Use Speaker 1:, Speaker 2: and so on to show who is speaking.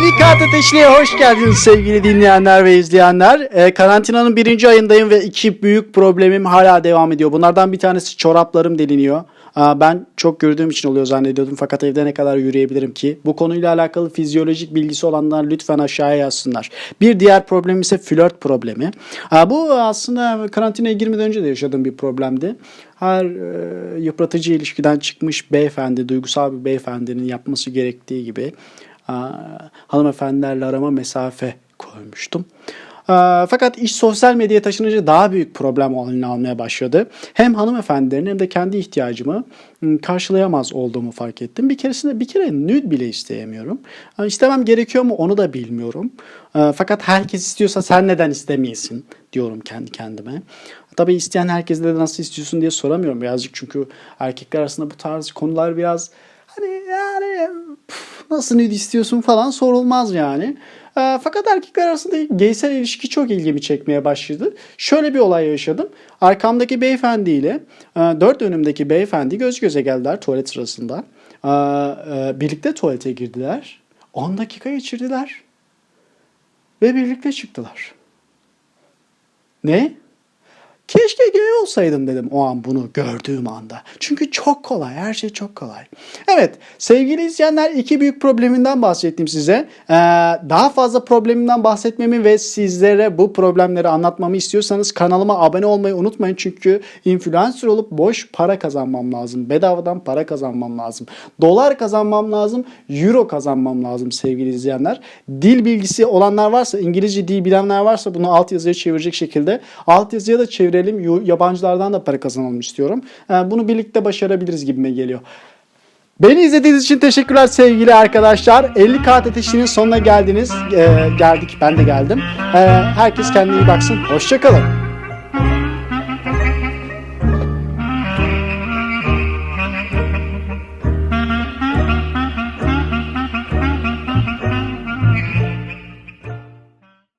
Speaker 1: Kağıt Ateşi'ne hoş geldiniz sevgili dinleyenler ve izleyenler. Ee, karantinanın birinci ayındayım ve iki büyük problemim hala devam ediyor. Bunlardan bir tanesi çoraplarım deliniyor. Aa, Ben çok gördüğüm için oluyor zannediyordum fakat evde ne kadar yürüyebilirim ki? Bu konuyla alakalı fizyolojik bilgisi olanlar lütfen aşağıya yazsınlar. Bir diğer problem ise flört problemi. Aa, Bu aslında karantinaya girmeden önce de yaşadığım bir problemdi. Her e, yıpratıcı ilişkiden çıkmış beyefendi, duygusal bir beyefendinin yapması gerektiği gibi hanımefendilerle arama mesafe koymuştum. Fakat iş sosyal medyaya taşınınca daha büyük problem haline almaya başladı. Hem hanımefendilerin hem de kendi ihtiyacımı ım, karşılayamaz olduğumu fark ettim. Bir keresinde bir kere nude bile isteyemiyorum. İstemem gerekiyor mu onu da bilmiyorum. Fakat herkes istiyorsa sen neden istemeyesin diyorum kendi kendime. Tabii isteyen herkese de nasıl istiyorsun diye soramıyorum birazcık çünkü erkekler arasında bu tarz konular biraz hani yani püf, nasıl nude istiyorsun falan sorulmaz yani. Ee, fakat erkekler arasında geysel ilişki çok ilgimi çekmeye başladı. Şöyle bir olay yaşadım. Arkamdaki beyefendiyle e, dört önümdeki beyefendi göz göze geldiler tuvalet sırasında. Ee, e, birlikte tuvalete girdiler. 10 dakika geçirdiler. Ve birlikte çıktılar. Ne? Keşke gay olsaydım dedim o an bunu gördüğüm anda. Çünkü çok kolay, her şey çok kolay. Evet, sevgili izleyenler iki büyük probleminden bahsettim size. Ee, daha fazla problemimden bahsetmemi ve sizlere bu problemleri anlatmamı istiyorsanız kanalıma abone olmayı unutmayın. Çünkü influencer olup boş para kazanmam lazım. Bedavadan para kazanmam lazım. Dolar kazanmam lazım. Euro kazanmam lazım sevgili izleyenler. Dil bilgisi olanlar varsa, İngilizce dil bilenler varsa bunu alt yazıya çevirecek şekilde alt yazıya da çevirelim verelim, yabancılardan da para kazanalım istiyorum. Ee, bunu birlikte başarabiliriz gibime geliyor. Beni izlediğiniz için teşekkürler sevgili arkadaşlar. 50K teteşinin sonuna geldiniz. Ee, geldik, ben de geldim. Ee, herkes kendine iyi baksın. Hoşçakalın.